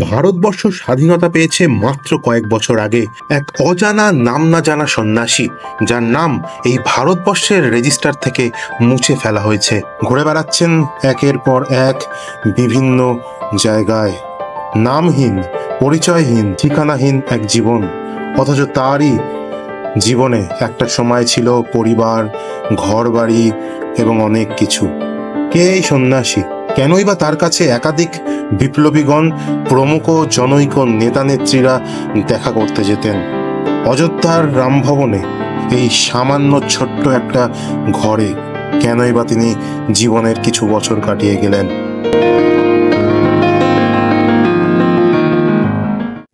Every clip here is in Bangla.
ভারতবর্ষ স্বাধীনতা পেয়েছে মাত্র কয়েক বছর আগে এক অজানা নাম না জানা সন্ন্যাসী, যার নাম এই ভারতবর্ষের রেজিস্টার থেকে মুছে ফেলা হয়েছে। ঘুরে বেড়াচ্ছেন একের পর এক বিভিন্ন জায়গায়। নামহীন, পরিচয়হীন, ঠিকানাহীন এক জীবন। অথচ তারই জীবনে একটা সময় ছিল পরিবার ঘর বাড়ি এবং অনেক কিছু। কে এই সন্ন্যাসী? কেনই বা তার কাছে একাধিক বিপ্লবীগণ, প্রমুখ জনৈক নেতা নেত্রীরা দেখা করতে যেতেন। অযোধ্যার রামভবনে এই সামান্য ছোট্ট একটা ঘরে কেনই বা তিনি জীবনের কিছু বছর কাটিয়ে গেলেন।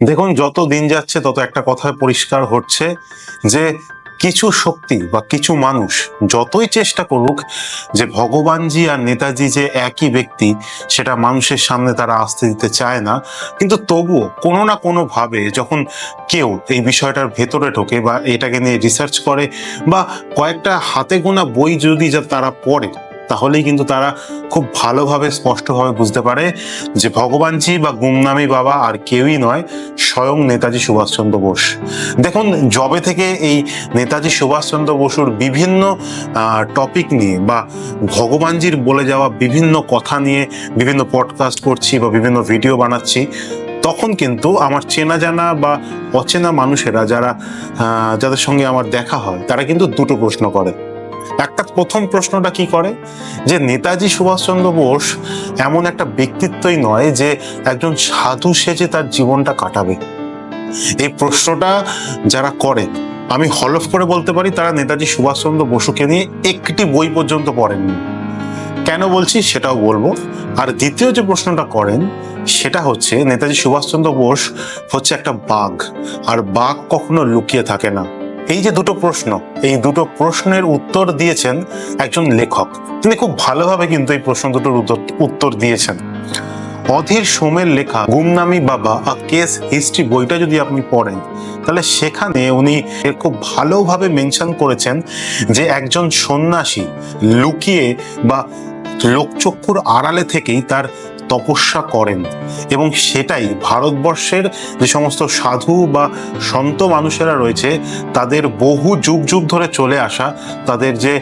দেখুন, যত দিন যাচ্ছে তত একটা কথা পরিষ্কার হচ্ছে যে কিছু শক্তি বা কিছু মানুষ যতই চেষ্টা করুক যে ভগবানজি আর নেতাজি যে একই ব্যক্তি, সেটা মানুষের সামনে তারা আসতে দিতে চায় না। কিন্তু তবুও কোনো না কোনোভাবে যখন কেউ এই বিষয়টার ভেতরে ঢোকে বা এটাকে নিয়ে রিসার্চ করে বা কয়েকটা হাতে গোনা বই যদি যা তারা পড়ে তাহলেই কিন্তু তারা খুব ভালোভাবে, স্পষ্টভাবে বুঝতে পারে যে ভগবানজি বা গুমনামী বাবা আর কেউই নয়, স্বয়ং নেতাজি সুভাষচন্দ্র বোস। দেখুন জবে থেকে এই নেতাজি সুভাষচন্দ্র বসুর বিভিন্ন টপিক নিয়ে বা ভগবানজির বলে যাওয়া বিভিন্ন কথা নিয়ে বিভিন্ন পডকাস্ট করছি বা বিভিন্ন ভিডিও বানাচ্ছি, তখন কিন্তু আমার চেনা জানা বা অচেনা মানুষেরা যারা যাদের সঙ্গে আমার দেখা হয়, তারা কিন্তু দুটো প্রশ্ন করে। একটা প্রথম প্রশ্নটা কি করে? যে নেতাজি সুভাষচন্দ্র বোস এমন একটা ব্যক্তিত্বই নয় যে একজন সাধু সেজে তার জীবনটা কাটাবে। এই প্রশ্নটা যারা করে, আমি হলফ করে বলতে পারি, তারা নেতাজি সুভাষচন্দ্র বসুকে নিয়ে একটি বই পর্যন্ত পড়েননি। কেন বলছি? সেটাও বলব। আর দ্বিতীয় যে প্রশ্নটা করেন, সেটা হচ্ছে, নেতাজি সুভাষচন্দ্র বোস হচ্ছে একটা বাঘ, আর বাঘ কখনো লুকিয়ে থাকে না। এই যে দুটো প্রশ্ন, এই দুটো প্রশ্নের উত্তর দিয়েছেন একজন লেখক। তিনি খুব ভালোভাবে কিন্তু এই প্রশ্ন দুটোর উত্তর- দিয়েছেন। অধীর সোমের লেখা, গুমনামি বাবা আ কেস হিস্ট্রি বইটা যদি আপনি পড়েন, তাহলে সেখানে উনি খুব ভালোভাবে মেনশন করেছেন যে একজন সন্ন্যাসী লুকিয়ে বা লোকচক্ষুর আড়ালে থেকেই তার তপস্যা করেন এবং সেটাই ভারতবর্ষের যে সমস্ত সাধু বা সন্ত মানুষেরা রয়েছে, তাদের বহু যুগ যুগ ধরে চলে আসা, তাদের যে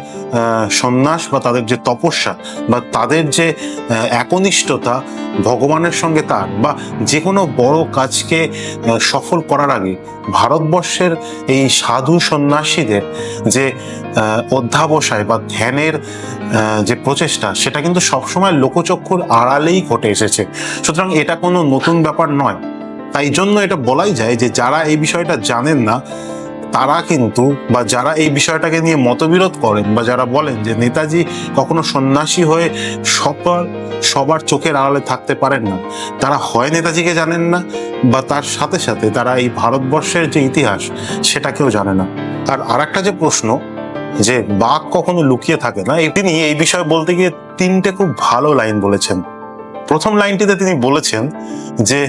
সন্ন্যাস বা তাদের যে তপস্যা বা তাদের যে একনিষ্ঠতা ভগবানের সঙ্গে তার বা যে কোনো বড় কাজকে সফল করার আগে ভারতবর্ষের এই সাধু সন্ন্যাসীদের যে অধ্যাবসায় বা ধ্যানের যে প্রচেষ্টা, সেটা কিন্তু সবসময় লোকচক্ষুর আড়ালেই ঘটে এসেছে। সুতরাং এটা কোনো নতুন ব্যাপার নয়। তাই জন্য এটা বলাই যায় যে যারা এই বিষয়টা জানেন না, তারা কিন্তু বা যারা এই বিষয়টাকে নিয়ে মতবিরোধ করেন বা যারা বলেন যে নেতাজি কখনো সন্ন্যাসী হয়ে সবার সবার চোখের আড়ালে থাকতে পারেন না, তারা হয় নেতাজিকে জানেন না বা তার সাথে সাথে তারা এই ভারতবর্ষের যে ইতিহাস সেটাকেও জানে না। আর আরেকটা যে প্রশ্ন, যে বাঘ কখনো লুকিয়ে থাকে না তিনি এই বিষয়ে বলতে গিয়ে তিনটে খুব ভালো লাইন বলেছেন। প্রথম লাইনটিতে তিনি বলেছেন যে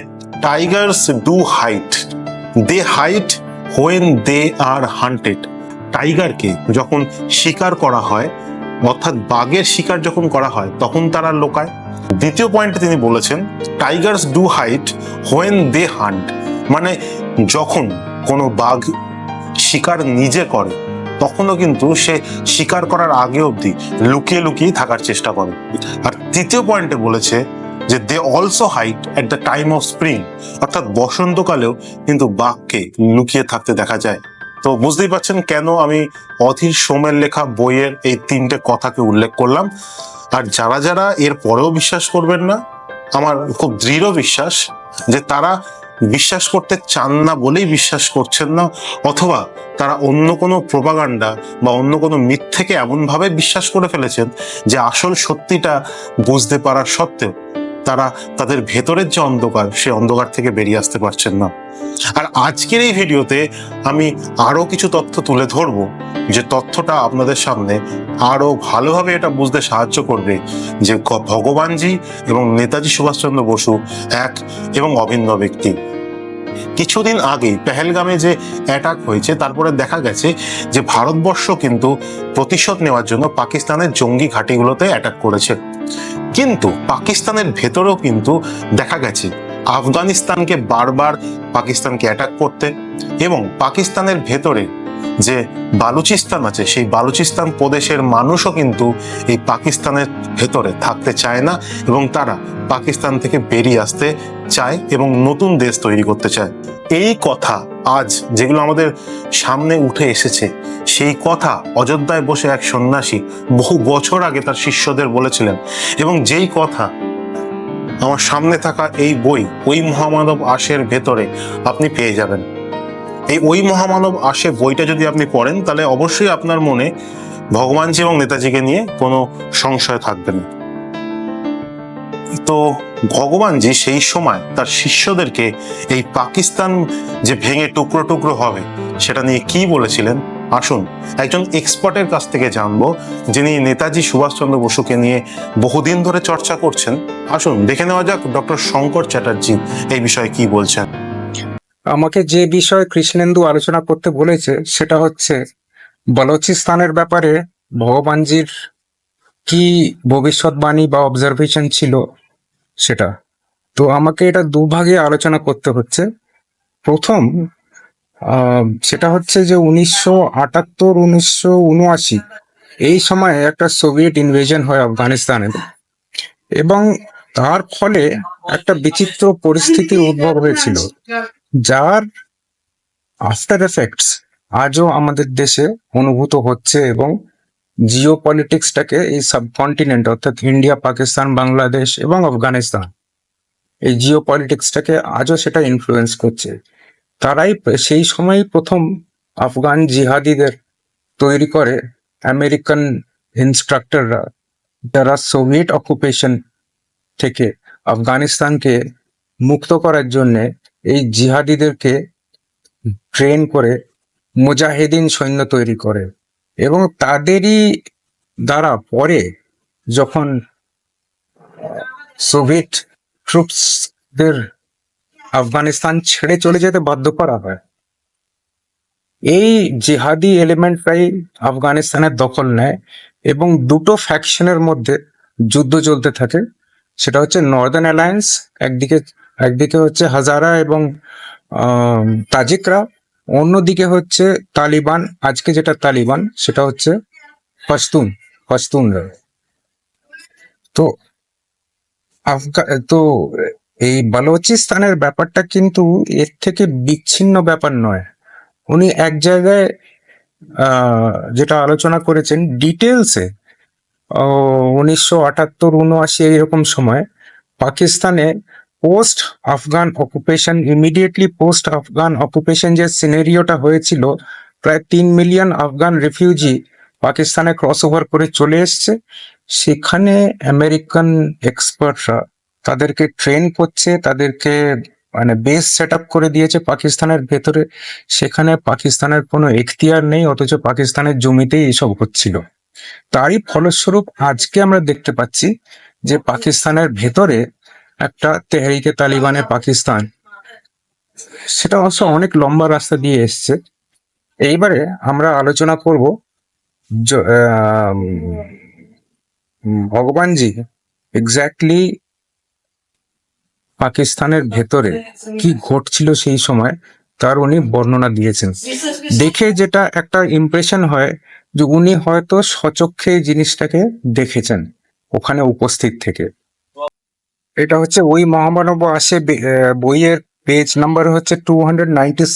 tigers do hide they hide when they are hunted টাইগারকে যখন শিকার করা হয়, অর্থাৎ বাঘের শিকার যখন করা হয়, তখন তারা লোকায়। দ্বিতীয় পয়েন্টে তিনি বলেছেন tigers do hide when they hunt মানে যখন কোনো বাঘ শিকার নিজে করে, তখনও কিন্তু সে শিকার করার আগে অবধি লুকিয়ে লুকিয়ে থাকার চেষ্টা করে। আর তৃতীয় পয়েন্টে বলেছে যে they also hide at the time of spring অর্থাৎ বসন্তকালেও কিন্তু বাঘকে লুকিয়ে থাকতে দেখা যায়। তো বুঝতেই পারছেন কেন আমি অধীর সোমের লেখা বইয়ের এই তিনটে কথাকে উল্লেখ করলাম। আর যারা যারা এর পরেও বিশ্বাস করবেন না, আমার খুব দৃঢ় বিশ্বাস যে তারা বিশ্বাস করতে চান না বলেই বিশ্বাস করছেন না, অথবা তারা অন্য কোনো প্রপাগান্ডা বা অন্য কোনো মিথ্যেকে এমনভাবে বিশ্বাস করে ফেলেছেন যে আসল সত্যিটা বুঝতে পারার সত্ত্বেও। তারা তাদের ভেতরের যে অন্ধকার সে অন্ধকার থেকে বেরিয়ে আসতে পারছেন না। আর আজকের এই ভিডিওতে আমি আরও কিছু তথ্য তুলে ধরব, যে তথ্যটা আপনাদের সামনে আরও ভালোভাবে এটা বুঝতে সাহায্য করবে, যে ভগবানজি এবং নেতাজি সুভাষচন্দ্র বসু এক এবং অভিন্ন ব্যক্তি। কিছুদিন আগেই পেহেলগামে যে অ্যাটাক হয়েছে, তারপরে দেখা গেছে যে ভারতবর্ষ কিন্তু প্রতিশোধ নেওয়ার জন্য পাকিস্তানের জঙ্গি ঘাঁটিগুলোতে অ্যাটাক করেছে। কিন্তু পাকিস্তানের ভেতরেও কিন্তু দেখা গেছে আফগানিস্তানকে বারবার পাকিস্তানকে অ্যাটাক করতে এবং পাকিস্তানের ভেতরে যে বালুচিস্তান আছে, সেই বালুচিস্তান প্রদেশের মানুষও কিন্তু এই পাকিস্তানের ভেতরে থাকতে চায় না এবং তারা পাকিস্তান থেকে বেরিয়ে আসতে চায় এবং নতুন দেশ তৈরি করতে চায়। এই কথা আজ যেগুলো আমাদের সামনে উঠে এসেছে, সেই কথা অযোধ্যায় বসে এক সন্ন্যাসী বহু বছর আগে তার শিষ্যদের বলেছিলেন এবং যেই কথা আমার সামনে থাকা এই বই, ওই মহামানব আশের ভেতরে আপনি পেয়ে যাবেন। এই ওই মহামানব আসে বইটা যদি আপনি পড়েন, তাহলে অবশ্যই আপনার মনে ভগবানজি এবং নেতাজিকে নিয়ে কোনো সংশয় থাকবে না। তো ভগবানজি সেই সময় তার শিষ্যদেরকে এই পাকিস্তান যে ভেঙে টুকরো টুকরো হবে, সেটা নিয়ে কি বলেছিলেন? আসুন, একজন এক্সপার্টের কাছ থেকে জানব, যিনি নেতাজি সুভাষচন্দ্র বসুকে নিয়ে বহুদিন ধরে চর্চা করছেন। আসুন, দেখে নেওয়া যাক ডক্টর শঙ্কর চ্যাটার্জি এই বিষয়ে কি বলছেন। আমাকে যে বিষয়ে কৃষ্ণেন্দু আলোচনা করতে বলেছে, সেটা হচ্ছে, বলোচিস্তানের ব্যাপারে ভগবানজির কি ভবিষ্যৎবাণী বা অবজারভেশন ছিল সেটা? তো আমাকে এটা দুভাগে আলোচনা করতে হচ্ছে। প্রথম সেটা হচ্ছে যে উনিশশো আটাত্তর, উনিশশো উনআশি, এই সময়ে একটা সোভিয়েট ইনভেশন হয় আফগানিস্তানে। এবং তার ফলে একটা বিচিত্র পরিস্থিতির উদ্ভব হয়েছিল। যার আফটার এফেক্টস আজও আমাদের দেশে অনুভূত হচ্ছে এবং জিও পলিটিক্সটাকে এই সাবকন্টিনেন্ট অর্থাৎ ইন্ডিয়া পাকিস্তান বাংলাদেশ এবং আফগানিস্তান এই জিও পলিটিক্সটাকে আজও সেটা ইনফ্লুয়েন্স করছে। তারাই সেই সময়ই প্রথম আফগান জিহাদিদের তৈরি করে। আমেরিকান ইনস্ট্রাক্টররা যারা সোভিয়েট অকুপেশন থেকে আফগানিস্তানকে মুক্ত করার জন্যে এই জিহাদিদেরকে ট্রেন করে মুজাহিদিন সৈন্য তৈরি করে এবং তাদেরই দ্বারা পরে যখন সোভিয়েত ট্রুপসদের আফগানিস্তান ছেড়ে চলে যেতে বাধ্য করা হয়, এই জিহাদি এলিমেন্টরাই আফগানিস্তানের দখল নেয় এবং দুটো ফ্যাকশনের মধ্যে যুদ্ধ চলতে থাকে, সেটা হচ্ছে নর্দার্ন অ্যালায়েন্স একদিকে একদিকে হচ্ছে হাজারা এবং তাজিকরা, অন্যদিকে হচ্ছে তালিবান। আজকে যেটা তালিবান, সেটা হচ্ছে পশতুন, পশতুনরা। তো আফগা, তো এই বালুচিস্তানের ব্যাপারটা কিন্তু এর থেকে বিচ্ছিন্ন ব্যাপার নয়। উনি এক জায়গায় যেটা আলোচনা করেছেন ডিটেলসে উনিশশো আটাত্তর উনআশি এইরকম সময় পাকিস্তানে post Afghan occupation immediately post Afghan occupation যে সিনারিওটা হয়েছিল, প্রায় তিন মিলিয়ন আফগান রিফিউজি পাকিস্তানে ক্রস ওভার করে চলে এসছে। সেখানে আমেরিকান এক্সপার্টরা তাদেরকে ট্রেন করছে, তাদেরকে মানে বেস সেট করে দিয়েছে পাকিস্তানের ভেতরে। সেখানে পাকিস্তানের কোনো এখতিয়ার নেই, অথচ পাকিস্তানের জমিতেই এসব হচ্ছিল। তারই ফলস্বরূপ আজকে আমরা দেখতে পাচ্ছি যে পাকিস্তানের ভেতরে একটা তেহরিকে তালিবানে পাকিস্তান। সেটা অবশ্য অনেক লম্বা রাস্তা দিয়ে এসছে। এইবারে আমরা আলোচনা করব ভগবানজি এক্স্যাক্টলি পাকিস্তানের ভেতরে কি ঘটছিল সেই সময়, তার উনি বর্ণনা দিয়েছেন। দেখে যেটা একটা ইমপ্রেশন হয় যে উনি হয়তো সচক্ষে জিনিসটাকে দেখেছেন, ওখানে উপস্থিত থেকে। এটা হচ্ছে ওই মহামানব আসে বইয়ের পেজ নাম্বার হচ্ছে টু হান্ড্রেড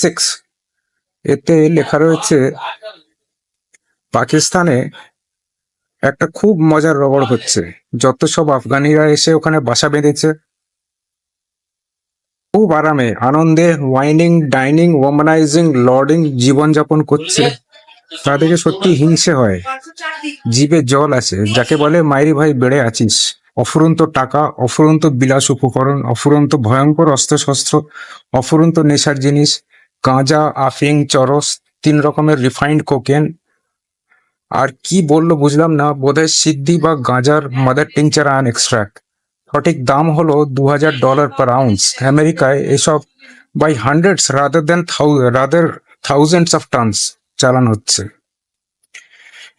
সিক্স এতে লেখা রয়েছে, পাকিস্তানে একটা খুব মজার রবর হচ্ছে, যত সব আফগানিরা এসে ওখানে বাসা বেঁধেছে। খুব আরামে, আনন্দে ওয়াইনিং ডাইনিং ওমানাইজিং লর্ডিং জীবনযাপন করছে। তাদেরকে সত্যি হিংসে হয়, জিভে জল আছে, যাকে বলে, মাইরি ভাই, বেড়ে আছিস। অফুরন্ত টাকা, অফুরন্ত বিলাস উপকরণ, অফুরন্ত ভয়ঙ্কর অস্ত্রশস্ত্র, অফুরন্ত নেশার জিনিস, গাঁজা, আফিং, চরস, তিন রকমের রিফাইন্ড কোকেন আর কি বলল বুঝলাম না, বোধহয় সিদ্ধি বা গাঁজার মাদার টিংচার আন এক্সট্রাক্ট সঠিক দাম হলো দু হাজার ডলার পার আউন্স আমেরিকায় এসব by hundreds rather than rather thousands of tons চালান হচ্ছে।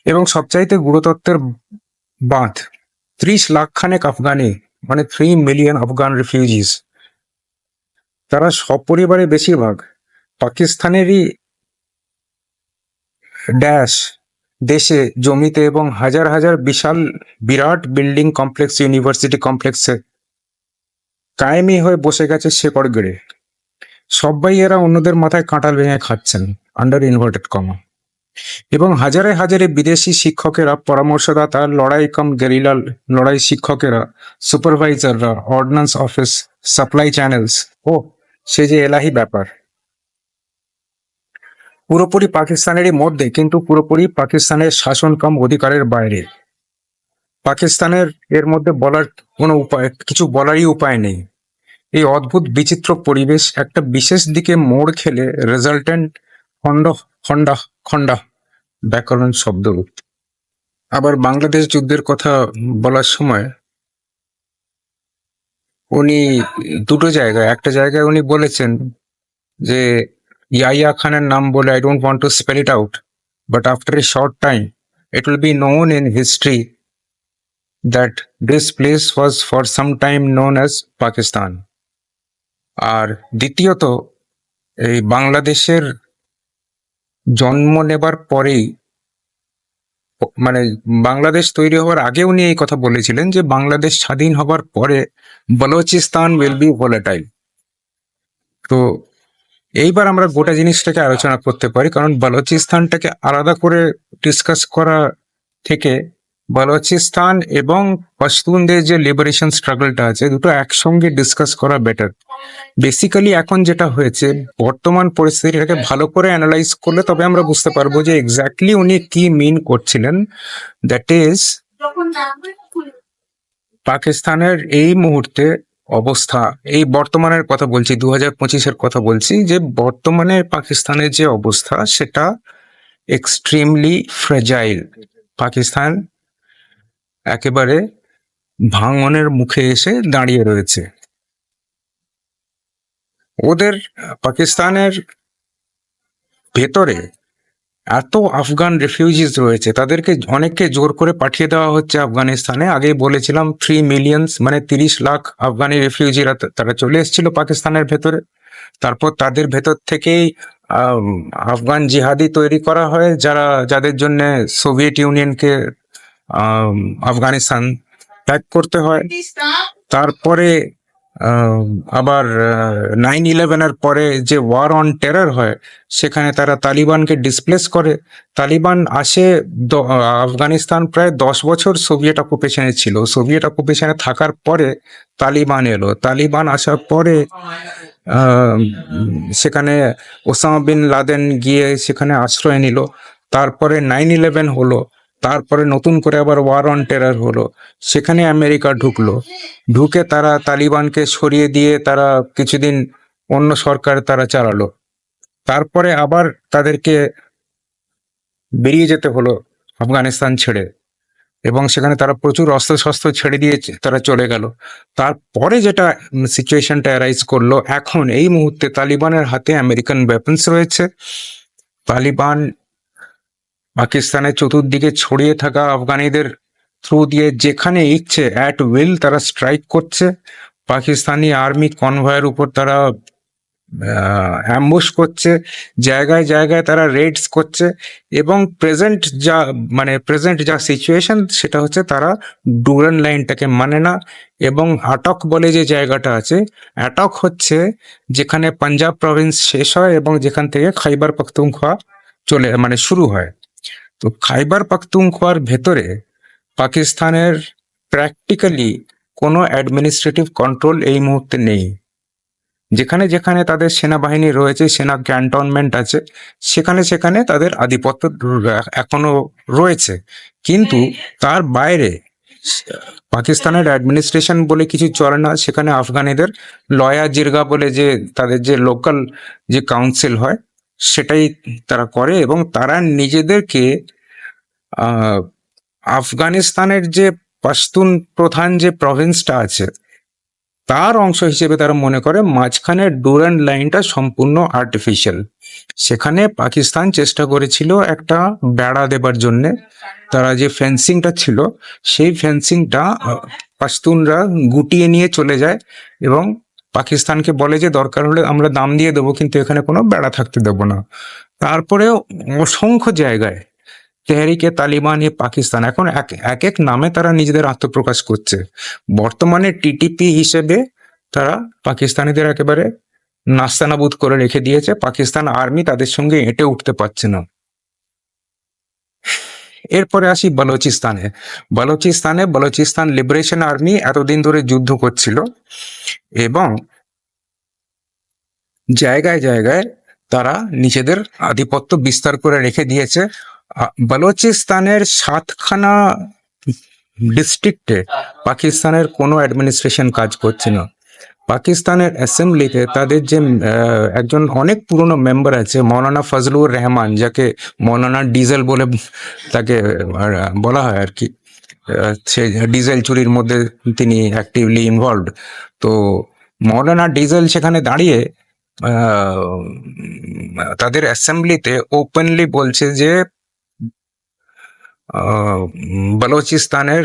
এবং সবচাইতে গুরুতত্ত্বের বাঁধ ত্রিশ লাখ খানেক আফগানি মানে থ্রি মিলিয়ন আফগান রিফিউজিস তারা সপরিবারে বেশিরভাগ পাকিস্তানেরই ড্যাশ দেশে, জমিতে এবং হাজার হাজার বিশাল বিরাট বিল্ডিং কমপ্লেক্স ইউনিভার্সিটি কমপ্লেক্সে কায়েমি হয়ে বসে গেছে শেকড় গেড়ে সবাই এরা অন্যদের মাথায় কাঁটাল ভেঙে খাচ্ছেন আন্ডার ইনভার্টেড কমা এবং হাজারে হাজারে বিদেশি শিক্ষকেরা, পরামর্শদাতা লড়াই কম গেরিলা, লড়াই শিক্ষকেরা, সুপারভাইজাররা, অর্ডিন্যান্স অফিস, সাপ্লাই চ্যানেলস, ও সে যে এলাহি ব্যাপার। পুরোপুরি পাকিস্তানেরই মধ্যে, কিন্তু পুরোপুরি পাকিস্তানের শাসন কম অধিকারের বাইরে। পাকিস্তানের এর মধ্যে বলার কোনো উপায়, কিছু বলারই উপায় নেই। এই অদ্ভুত, বিচিত্র পরিবেশ একটা বিশেষ দিকে মোড় খেলে রেজাল্টেন্ট খণ্ড খণ্ডা খণ্ডা ব্যাকরণ শব্দ আবার বাংলাদেশ যুদ্ধের কথা বলার সময় উনি দুটো জায়গায়, একটা জায়গায় উনি বলেছেন যে ইয়াইয়া খানের নাম বলে I don't want to spell it out but after a short time it will be known in history that this place was for some time known as Pakistan আর দ্বিতীয়ত, এই বাংলাদেশের জন্ম নেবার পরেই মানে বাংলাদেশ তৈরি হওয়ার আগে উনি এই কথা বলেছিলেন যে বাংলাদেশ স্বাধীন হবার পরে বলোচিস্তান উইল বি ভোলাটাইল তো এইবার আমরা গোটা জিনিসটাকে আলোচনা করতে পারি, কারণ বালুচিস্তানটাকে আলাদা করে ডিসকাস করা থেকে বালোচিস্তান এবং পশতুনদের যে লিবারেশন স্ট্রাগলটা আছে, দুটো একসঙ্গে ডিসকাস করা বেটার বেসিক্যালি এখন যেটা হয়েছে, বর্তমান পরিস্থিতিটাকে ভালো করে অ্যানালাইজ করলে তবে আমরা বুঝতে পারব যে এক্স্যাক্টলি উনি কি মিন করছিলেন। দ্যাট ইজ পাকিস্তানের এই মুহূর্তে অবস্থা, এই বর্তমানের কথা বলছি দু হাজার পঁচিশের কথা বলছি, যে বর্তমানে পাকিস্তানের যে অবস্থা, সেটা এক্সট্রিমলি ফ্রেজাইল পাকিস্তান একেবারে ভাঙনের মুখে এসে দাঁড়িয়ে রয়েছে। ওদের পাকিস্তানের ভেতরে এত আফগান রেফিউজিস রয়েছে, তাদেরকে অনেককে জোর করে পাঠিয়ে দেওয়া হচ্ছে আফগানিস্তানে। আগে বলেছিলাম থ্রি মিলিয়ন্স মানে তিরিশ লাখ আফগানি রেফিউজিরা তারা চলে এসেছিল পাকিস্তানের ভেতরে। তারপর তাদের ভেতর থেকেই আফগান জিহাদি তৈরি করা হয়, যারা, যাদের জন্য সোভিয়েত ইউনিয়নকে আফগানিস্তান ত্যাগ করতে হয়। তারপরে আবার নাইন ইলেভেনের পরে যে ওয়ার অন টেরর হয়, সেখানে তারা তালিবানকে ডিসপ্লেস করে। তালিবান আসে আফগানিস্তান প্রায় দশ বছর সোভিয়েত অকুপেশনে ছিল। সোভিয়েত অকুপেশনে থাকার পরে তালিবান এলো। তালিবান আসার পরে সেখানে ওসামা বিন লাদেন গিয়ে সেখানে আশ্রয় নিল। তারপরে নাইন ইলেভেন হলো। তারপরে নতুন করে আবার ওয়ার অন টেরার হলো। সেখানে আমেরিকা ঢুকলো। ঢুকে তারা তালিবানকে সরিয়ে দিয়ে তারা কিছুদিন অন্য সরকার তারা চালালো। তারপরে আবার তাদেরকে বেরিয়ে যেতে হলো আফগানিস্তান ছেড়ে। এবং সেখানে তারা প্রচুর অস্ত্রশস্ত্র ছেড়ে দিয়ে তারা চলে গেল। তারপরে যেটা সিচুয়েশনটা অ্যারাইজ করল, এখন এই মুহূর্তে তালিবানের হাতে আমেরিকান ওয়েপন্স রয়েছে। তালিবান পাকিস্তানের চতুর্দিকে ছড়িয়ে থাকা আফগানিদের থ্রু দিয়ে যেখানে ইচ্ছে অ্যাট উইল তারা স্ট্রাইক করছে। পাকিস্তানি আর্মি কনভয়ের উপর তারা অ্যাম্বুশ করছে। জায়গায় জায়গায় তারা রেডস করছে এবং প্রেজেন্ট যা মানে প্রেজেন্ট যা সিচুয়েশন সেটা হচ্ছে তারা ডুরান লাইনটাকে মানে না এবং আটক বলে যে জায়গাটা আছে অ্যাটক হচ্ছে যেখানে পাঞ্জাব প্রভিন্স শেষ হয় এবং যেখান থেকে খাইবার পাখতুনখোয়া চলে মানে শুরু হয়। তো খাইবার পাখতুনখোয়ার ভেতরে পাকিস্তানের প্র্যাকটিক্যালি কোনো অ্যাডমিনিস্ট্রেটিভ কন্ট্রোল এই মুহূর্তে নেই। যেখানে যেখানে তাদের সেনাবাহিনী রয়েছে, সেনা ক্যান্টনমেন্ট আছে, সেখানে সেখানে তাদের আধিপত্য এখনও রয়েছে। কিন্তু তার বাইরে পাকিস্তানের অ্যাডমিনিস্ট্রেশন বলে কিছু চলে না, সেখানে আফগানিদের লয়া জিরগা বলে যে তাদের যে লোকাল যে কাউন্সিল হয়, সেটাই তারা করে এবং তারা নিজেদেরকে আফগানিস্তানের যে পাশতুন প্রধান যে প্রভিন্সটা আছে, তার অংশ হিসেবে তারা মনে করে মাঝখানের ডুরান্ড লাইনটা সম্পূর্ণ আর্টিফিশিয়াল সেখানে পাকিস্তান চেষ্টা করেছিল একটা বেড়া দেবার জন্যে। তারা যে ফেন্সিংটা ছিল, সেই ফেন্সিংটা পাশতুনরা গুটিয়ে নিয়ে চলে যায় এবং পাকিস্তানকে বলে যে দরকার হলে আমরা দাম দিয়ে দেবো, কিন্তু এখানে কোনো বেড়া থাকতে দেবো না। তারপরেও অসংখ্য জায়গায় তেহরিকে তালিবান এ পাকিস্তান। এখন এক এক নামে তারা নিজেদের আত্মপ্রকাশ করছে। বর্তমানে টিটিপি হিসেবে তারা পাকিস্তানিদের একেবারে নাস্তানাবুদ করে রেখে দিয়েছে। পাকিস্তান আর্মি তাদের সঙ্গে এঁটে উঠতে পারছে না। এরপরে আসি বালুচিস্তানে। বালুচিস্তানে বালুচিস্তান লিবারেশন আর্মি এতদিন ধরে যুদ্ধ করছিল এবং জায়গায় জায়গায় তারা নিজেদের আধিপত্য বিস্তার করে রেখে দিয়েছে। বালুচিস্তানের সাতখানা ডিস্ট্রিক্টে পাকিস্তানের কোনো অ্যাডমিনিস্ট্রেশন কাজ করছে না পাকিস্তানের অ্যাসেম্বলিতে তাদের যে একজন অনেক পুরনো মেম্বার আছে, মৌলানা ফজলুর রহমান, যাকে মৌলানা ডিজেল বলে তাকে বলা হয় আর কি সে ডিজেল চুরির মধ্যে তিনি অ্যাক্টিভলি ইনভলভড তো মৌলানা ডিজেল সেখানে দাঁড়িয়ে তাদের অ্যাসেম্বলিতে ওপেনলি বলছে যে বালুচিস্তানের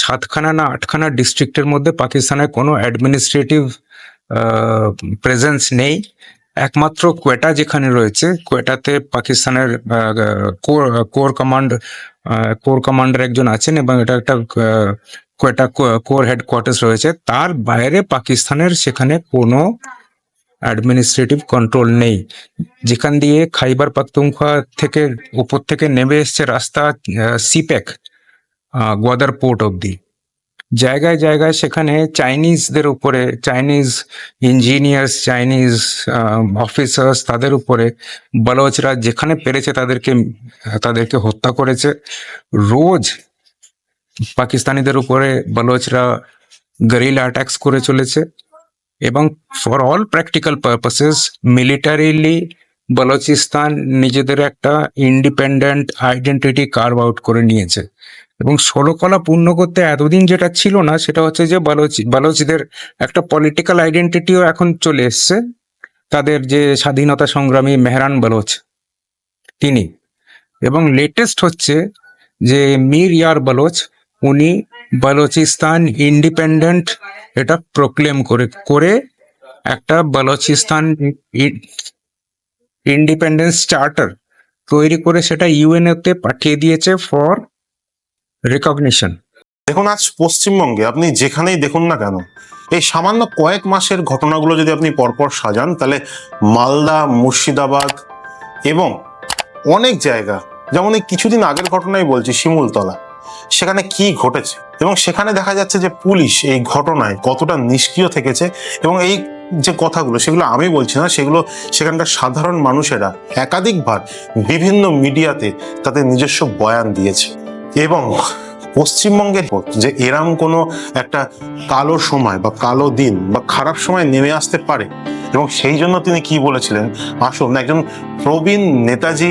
সাতখানা না আটখানা ডিস্ট্রিক্টের মধ্যে পাকিস্তানের কোনো অ্যাডমিনিস্ট্রেটিভ প্রেজেন্স নেই। একমাত্র কোয়েটা যেখানে রয়েছে, কোয়েটাতে পাকিস্তানের কোর কমান্ড কোর কমান্ডার একজন আছেন এবং এটা একটা কোয়েটা কোর হেডকোয়ার্টার্স রয়েছে। তার বাইরে পাকিস্তানের সেখানে কোনো অ্যাডমিনিস্ট্রেটিভ কন্ট্রোল নেই। যেখান দিয়ে খাইবার পাখতুনখোয়া থেকে উপর থেকে নেমে এসছে রাস্তা সিপেক গোয়াদার পোর্ট অবধি। জায়গায় জায়গায় সেখানে চাইনিজদের উপরে চাইনিজ ইঞ্জিনিয়ার্স চাইনিজ অফিসার্স তাদের উপরে বলোচরা যেখানে পেরেছে তাদেরকে তাদেরকে হত্যা করেছে। রোজ পাকিস্তানিদের উপরে বলোচরা গরিলা অ্যাটাকস করে চলেছে। এবং for all practical purposes militarily Balochistan নিজেদের একটা ইন্ডিপেন্ডেন্ট আইডেন্টিটি কার্ভ আউট করে নিয়েছে। এবং ষোলকলা পূর্ণ করতে এতদিন যেটা ছিল না, সেটা হচ্ছে যে বালোচ বালোচিদের একটা পলিটিক্যাল আইডেন্টিটিও এখন চলে এসছে। তাদের যে স্বাধীনতা সংগ্রামী মেহরান বালোচ তিনি। এবং লেটেস্ট হচ্ছে যে মীর ইয়ার বালোচ উনি বালোচিস্তান ইন্ডিপেন্ডেন্ট এটা প্রোক্লেম করে করে একটা বালোচিস্তান ইন্ডিপেন্ডেন্স চার্টার তৈরি করে সেটা ইউএনএ তে পাঠিয়ে দিয়েছে ফর রেকগনিশন দেখুন, আজ পশ্চিমবঙ্গে আপনি যেখানেই দেখুন না কেন, এই সামান্য কয়েক মাসের ঘটনাগুলো যদি আপনি পরপর সাজান, তাহলে মালদা, মুর্শিদাবাদ এবং অনেক জায়গা, যেমন এই কিছুদিন আগের ঘটনাই বলছি, শিমুলতলা সেখানে কি ঘটেছে? এবং সেখানে দেখা যাচ্ছে যে পুলিশ এই ঘটনায় কতটা নিষ্ক্রিয় থেকেছে এবং এই যে কথাগুলো, সেগুলো আমি বলছি না, সেগুলো সেখানকার সাধারণ মানুষেরা একাধিকবার বিভিন্ন মিডিয়াতে তাদের নিজস্ব বয়ান দিয়েছে। এবং পশ্চিমবঙ্গের যে এরম কোনো একটা কালো সময় বা কালো দিন বা খারাপ সময় নেমে আসতে পারে এবং সেই জন্য তিনি কি বলেছিলেন? আসুন, একজন প্রবীণ নেতাজি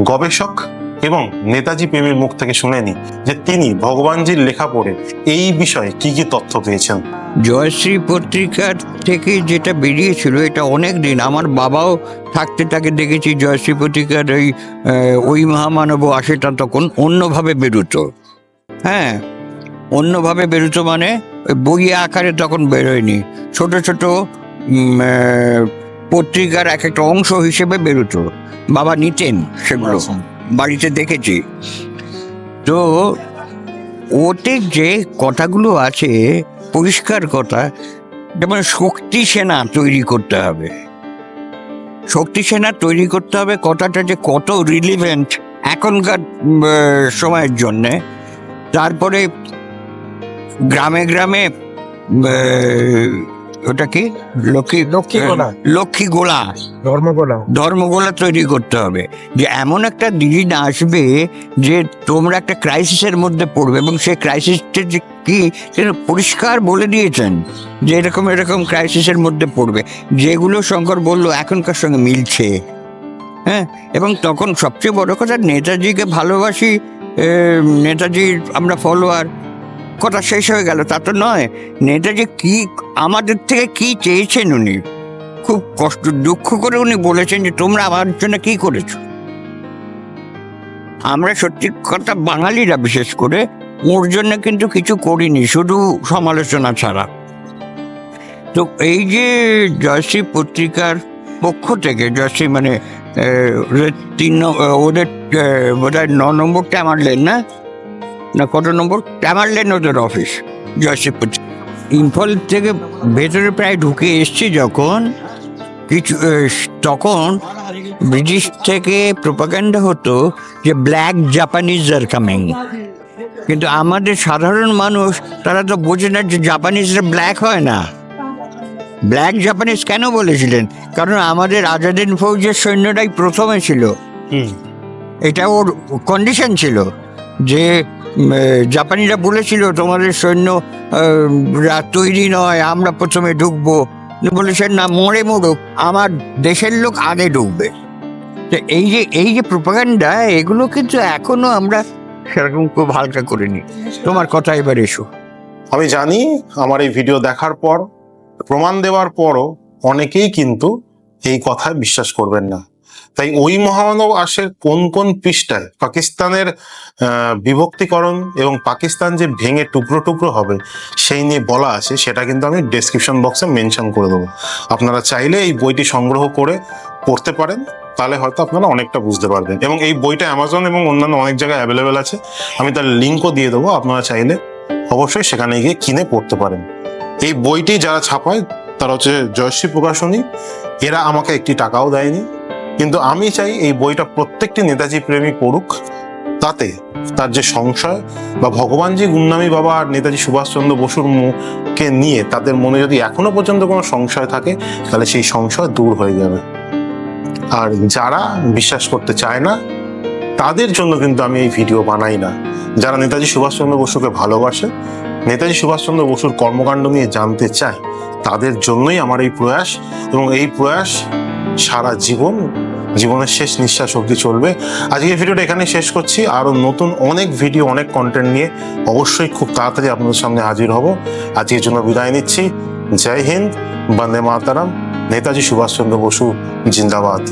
গবেষক এবং নেতাজি প্রেমীর মুখ থেকে শুনে নি যে তিনি ভগবানজির লেখা পড়ে এই বিষয়ে কি কি তথ্য পেয়েছেন। জয়শ্রী পত্রিকার থেকে যেটা বেরিয়েছিল এটা অনেক দিন আমার বাবাও থাকতে তাকে দেখেছি জয়শ্রী পত্রিকার ওই ওই মহামানব আসেটা তখন অন্যভাবে বেরোতো। হ্যাঁ অন্যভাবে বেরোতো মানে ওই বই আকারে তখন বেরোয়নি। ছোট ছোট পত্রিকার এক একটা অংশ হিসেবে বেরোতো। বাবা নিতেন সেগুলো। বাড়িতে দেখেছি। তো ওতে যে কথাগুলো আছে, পরিষ্কার কথা যেমন শক্তি সেনা তৈরি করতে হবে। শক্তি সেনা তৈরি করতে হবে কথাটা যে কত রিলিভেন্ট এখনকার সময়ের জন্যে। তারপরে গ্রামে গ্রামে ওটা কি? লক্ষ্মী লক্ষ্মী গোলা। লক্ষ্মী গোলা। ধর্মগোলা। ধর্মগোলা তৈরি করতে হবে। যে এমন একটা দিন আসবে যে তোমরা একটা ক্রাইসিসের মধ্যে পড়বে এবং সেই ক্রাইসিসটা যে কি পরিষ্কার বলে দিয়েছেন যে এরকম এরকম ক্রাইসিসের মধ্যে পড়বে। যেগুলো শঙ্কর বলল এখনকার সঙ্গে মিলছে। হ্যাঁ? এবং তখন সবচেয়ে বড় কথা নেতাজিকে ভালোবাসি নেতাজির আমরা ফলোয়ার। কথা শেষ হয়ে গেল। তা তো নয়। নেতাজি কি আমাদের থেকে কি চেয়েছেন উনি? খুব কষ্ট, দুঃখ করে উনি বলেছেন যে, তোমরা আমার জন্য কি করেছ? আমরা সত্যি কথা বাঙালিরা বিশেষ করে ওর জন্য কিন্তু কিছু করিনি, শুধু সমালোচনা ছাড়া। তো এই যে জয়শ্রী পত্রিকার পক্ষ থেকে, জয়শ্রী মানে তিন ওদের বোধ হয় ন নম্বর ট্যামার লেন না? না, কত নম্বর? ট্যামার লেন ওদের অফিস, জয়শ্রী পত্রিকা। ইম্ফল থেকে ভেতরে প্রায় ঢুকে এসছি যখন কিছু তখন ব্রিটিশ থেকে প্রোপাগান্ডা হতো যে ব্ল্যাক জাপানিজ আর কামিং কিন্তু আমাদের সাধারণ মানুষ তারা তো বোঝে না যে জাপানিজরা ব্ল্যাক হয় না। ব্ল্যাক জাপানিজ কেন বলেছিলেন? কারণ আমাদের আজাদিন ফৌজের সৈন্যটাই প্রথমে ছিল। এটা ওর কন্ডিশন ছিল যে জাপানিরা বলেছিল, তোমাদের সৈন্য তৈরি নয়, আমরা প্রথমে ঢুকবো। বলেছেন না, মরে মরুক, আমার দেশের লোক আগে ঢুকবে। তো এই যে এই যে প্রোপাগান্ডা এগুলো কিন্তু এখনও আমরা সেরকম খুব হালকা করিনি। তোমার কথা এবার এসো। আমি জানি আমার এই ভিডিও দেখার পর, প্রমাণ দেওয়ার পরও অনেকেই কিন্তু এই কথায় বিশ্বাস করবেন না। তাই ওই মহামানব আসের কোন কোন পৃষ্ঠায় পাকিস্তানের বিভক্তিকরণ এবং পাকিস্তান যে ভেঙে টুকরো টুকরো হবে সেই নিয়ে বলা আছে, সেটা কিন্তু আমি ডেসক্রিপশন বক্সে মেনশন করে দেবো। আপনারা চাইলে এই বইটি সংগ্রহ করে পড়তে পারেন, তাহলে হয়তো আপনারা অনেকটা বুঝতে পারবেন। এবং এই বইটা অ্যামাজন এবং অন্যান্য অনেক জায়গায় অ্যাভেলেবেল আছে, আমি তার লিঙ্কও দিয়ে দেবো, আপনারা চাইলে অবশ্যই সেখানে গিয়ে কিনে পড়তে পারেন। এই বইটি যারা ছাপায়, তারা হচ্ছে জয়শ্রী প্রকাশনী, এরা আমাকে একটি টাকাও দেয়নি। কিন্তু আমি চাই এই বইটা প্রত্যেকটি নেতাজি প্রেমী পড়ুক, তাতে তার যে সংশয় বা ভগবানজি গুমনামী বাবা আর নেতাজি সুভাষচন্দ্র বসুর মুখকে নিয়ে তাদের মনে যদি এখনও পর্যন্ত কোনো সংশয় থাকে, তাহলে সেই সংশয় দূর হয়ে যাবে। আর যারা বিশ্বাস করতে চায় না, তাদের জন্য কিন্তু আমি এই ভিডিও বানাই না। যারা নেতাজি সুভাষচন্দ্র বসুকে ভালোবাসে, নেতাজি সুভাষচন্দ্র বসুর কর্মকাণ্ড নিয়ে জানতে চায়, তাদের জন্যই আমার এই প্রয়াস এবং এই প্রয়াস সারা জীবন জীবনের শেষ নিঃশ্বাস অবধি চলবে। আজকে ভিডিওটা এখানে শেষ করছি। আরও নতুন অনেক ভিডিও, অনেক কন্টেন্ট নিয়ে অবশ্যই খুব তাড়াতাড়ি আপনাদের সামনে হাজির হব। আজকের জন্য বিদায় নিচ্ছি। জয় হিন্দ, বন্দে মাতারাম। নেতাজি সুভাষচন্দ্র বসু, জিন্দাবাদ।